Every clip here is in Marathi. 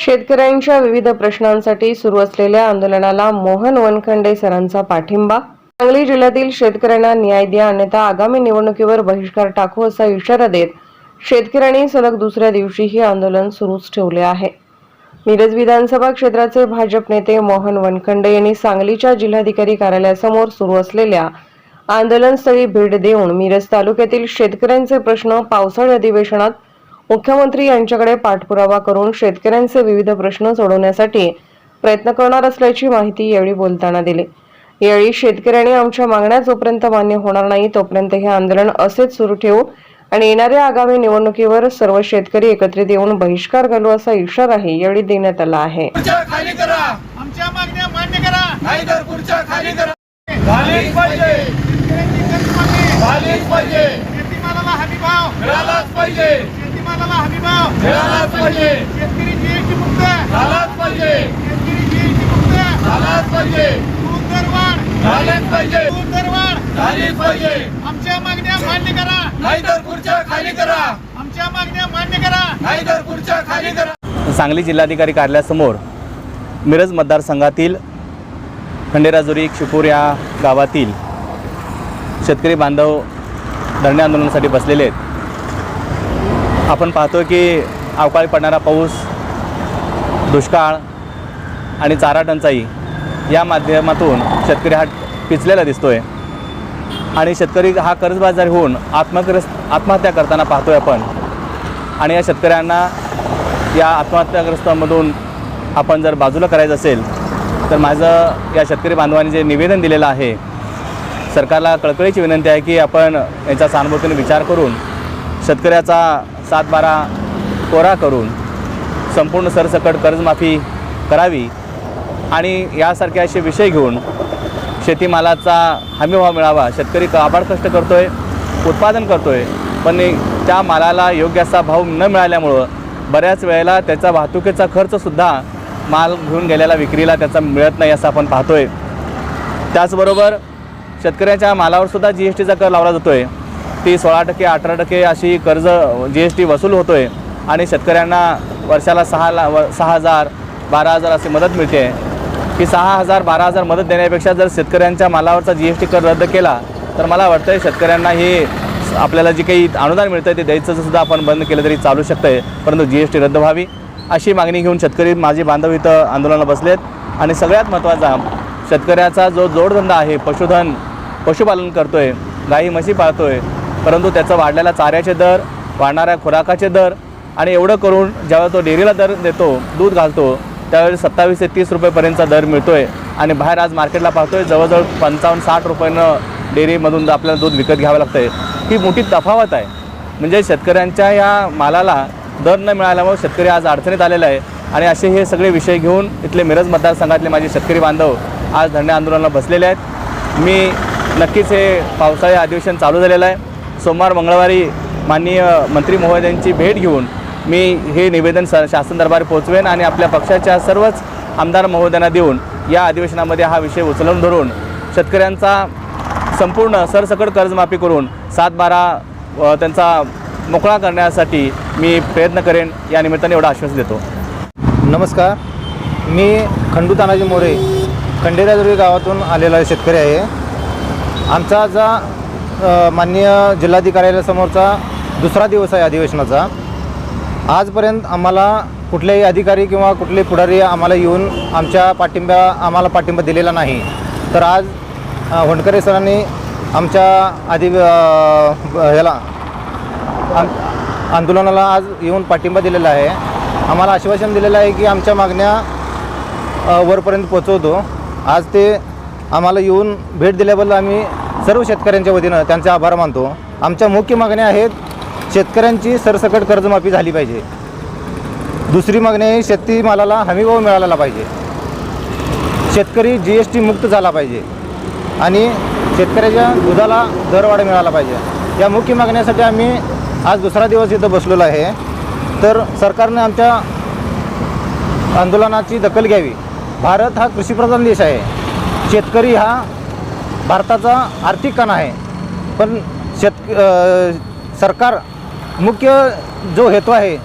शेतकऱ्यांच्या विविध प्रश्नांसाठी सुरू असलेल्या आंदोलनाला मोहन वनखंडे सरांचा पाठिंबा. सांगली जिल्ह्यातील शेतकऱ्यांना न्याय द्या अन्यथा आगामी निवडणुकीवर बहिष्कार टाकू असा इशारा देत शेतकऱ्यांनी सलग दुसऱ्या दिवशीही आंदोलन सुरूच ठेवले आहे. मिरज विधानसभा क्षेत्राचे भाजप नेते मोहन वनखंडे यांनी सांगलीच्या जिल्हाधिकारी कार्यालयासमोर सुरू असलेल्या आंदोलनस्थळी भेट देऊन मिरज तालुक्यातील शेतकऱ्यांचे प्रश्न पावसाळी अधिवेशनात मुख्यमंत्री यांच्याकडे पाठपुरावा करून शेतकऱ्यांचे विविध प्रश्न सोडवण्यासाठी प्रयत्न करणार असल्याची माहिती यावेळी बोलताना दिली. यावेळी शेतकऱ्यांनी आमच्या मागण्या जोपर्यंत मान्य होणार नाही तोपर्यंत हे आंदोलन असेच सुरू ठेवू आणि येणाऱ्या आगामी निवडणुकीवर सर्व शेतकरी एकत्रित येऊन बहिष्कार घालू असा इशाराही यावेळी देण्यात आला आहे. पाहिजे. भाव मिळालाच पाहिजे. शेतीमालाला हमी भाव मिळालाच पाहिजे शेतकरी जीएसटी मुक्त. झालाच पाहिजे. शेतकरी जीएसटी मुक्त. झालाच पाहिजे. दूध दरवाढ झालेच पाहिजे. दूध दरवाढ झालीच पाहिजे. आमच्या मागण्या मान्य करा. नाही तर खुर्च्या खाली करा. आमच्या मागण्या मान्य करा. नाही तर खुर्च्या खाली करा. सांगली जिल्हाधिकारी कार्यालयासमोर मिरज मतदारसंघातील खंडेराजुरी शिपूर या गावातील शेतकरी बांधव धरणे आंदोलनासाठी बसलेले आहेत. आपण पाहतो की अवकाळी पडणारा पाऊस दुष्काळ आणि चारा टंचाई या माध्यमातून शेतकरी हा पिचलेला दिसतो आहे आणि शेतकरी हा कर्जबाजारी होऊन आत्मग्रस्त आत्महत्या करताना पाहतोय आपण. आणि या शेतकऱ्यांना या आत्महत्याग्रस्तामधून आपण जर बाजूला करायचं असेल तर माझं या शेतकरी बांधवांनी जे निवेदन दिलेलं आहे सरकारला कळकळीची विनंती आहे की आपण याचा सहानुभूतीने विचार करून शेतकऱ्याचा सातबारा कोरा करून संपूर्ण सरसकट कर्जमाफी करावी आणि यासारखे असे विषय घेऊन शेतीमालाचा हमीभाव मिळावा. शेतकरी काबाड कष्ट करतो आहे उत्पादन करतो आहे पण त्या मालाला योग्य असा भाव न मिळाल्यामुळं बऱ्याच वेळेला त्याचा वाहतुकीचा खर्चसुद्धा माल घेऊन गेलेला विक्रीला त्याचा मिळत नाही असं आपण पाहतो आहे त्याचबरोबर शेतकऱ्याच्या मालावरसुद्धा जी एस टीचा कर लावला जातो आहे ती सोळा टक्के अठरा टक्के अशी कर्ज जी एस टी वसूल होतो आहे आणि शेतकऱ्यांना वर्षाला सहा ला व सहा हजार बारा हजार अशी मदत मिळते. की सहा हजार बारा हजार मदत देण्यापेक्षा जर शेतकऱ्यांच्या मालावरचा जी एस टी कर रद्द केला तर मला वाटतं शेतकऱ्यांना हे आपल्याला जे काही अनुदान मिळतं ते द्यायचं सुद्धा आपण बंद केलं तरी चालू शकतं आहे परंतु जी एस टी रद्द व्हावी अशी मागणी घेऊन शेतकरी माझे बांधव इथं आंदोलनाला बसलेत. आणि सगळ्यात महत्त्वाचा शेतकऱ्याचा जो जोडधंदा आहे पशुधन पशुपालन करतो आहे गाई म्हशी पाळतो आहे परंतु त्याचं वाढलेला चाऱ्याचे दर वाढणाऱ्या खुराकाचे दर आणि एवढं करून जेव्हा तो डेअरीला दर देतो दूध घालतो त्यावेळेस सत्तावीस ते तीस रुपयेपर्यंतचा दर मिळतो आहे आणि बाहेर आज मार्केटला पाहतो आहे जवळजवळ पंचावन्न साठ रुपयानं डेअरीमधून आपल्याला दूध विकत घ्यावं लागतं आहे ही मोठी तफावत आहे. म्हणजे शेतकऱ्यांच्या या मालाला दर न मिळाल्यामुळे शेतकरी आज अडचणीत आलेला आहे. आणि असे हे सगळे विषय घेऊन इथले मिरज मतदारसंघातले माझे शेतकरी बांधव आज धरणे आंदोलनाला बसलेले आहेत. मी नक्कीच हे पावसाळी अधिवेशन चालू झालेलं आहे. सोमवार मंगळवारी माननीय मंत्री महोदयांची भेट घेऊन मी हे निवेदन स शासन दरबारी पोहोचवेन आणि आपल्या पक्षाच्या सर्वच आमदार महोदयांना देऊन या अधिवेशनामध्ये हा विषय उचलून धरून शेतकऱ्यांचा संपूर्ण सरसकट कर्जमाफी करून सात बारा त्यांचा मोकळा करण्यासाठी मी प्रयत्न करेन या निमित्ताने एवढा आश्वास देतो. नमस्कार. मी खंडू तानाजी मोरे खंडेराजुरी गावातून आलेला शेतकरी आहे. आमचा जा माननीय जिल्हाधिकाऱ्यासमोरचा दुसरा दिवस आहे अधिवेशनाचा. आजपर्यंत आम्हाला कुठलेही अधिकारी किंवा कुठले पुढारी आम्हाला येऊन आमच्या पाठिंबा आम्हाला पाठिंबा दिलेला नाही. तर आज होणकरे सरांनी आमच्या आधी ह्याला आंदोलनाला आज येऊन पाठिंबा दिलेला आहे. आम्हाला आश्वासन दिलेलं आहे की आमच्या मागण्या वरपर्यंत पोचवतो आज ते आम्हाला येऊन भेट दिल्याबद्दल आम्ही सर्व शेतकऱ्यांच्या वतीनं त्यांचे आभार मानतो. आमच्या मुख्य मागण्या आहेत शेतकऱ्यांची सरसकट कर्जमाफी झाली पाहिजे. दुसरी मागणी आहे शेतीमालाला हमीभाव मिळाला पाहिजे. शेतकरी जी एस टी मुक्त झाला पाहिजे. आणि शेतकऱ्याच्या दुधाला दरवाढ मिळाला पाहिजे. या मुख्य मागण्यासाठी आम्ही आज दुसरा दिवस इथं बसलेलो आहे. तर सरकारने आमच्या आंदोलनाची दखल घ्यावी. भारत हा कृषीप्रधान देश आहे. शेतकरी हा भारताचा आर्थिक कणा आहे. पण शेत सरकार मुख्य जो हेतू आहे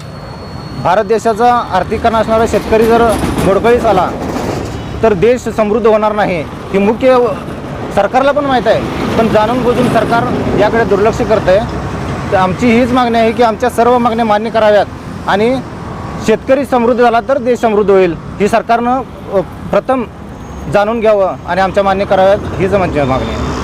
भारत देशाचा आर्थिक कणा असणारा शेतकरी जर मोडकळीस आला तर देश समृद्ध होणार नाही ही मुख्य सरकारला पण माहीत आहे. पण जाणून बुजून सरकार याकडे दुर्लक्ष करत आहे तर आमची हीच मागणी आहे की आमच्या सर्व मागण्या मान्य कराव्यात आणि शेतकरी समृद्ध झाला तर देश समृद्ध होईल. ही सरकारनं प्रथम जाणून घ्यावं आणि आमच्या मान्य कराव्यात हीच म्हणजे मागणी आहे.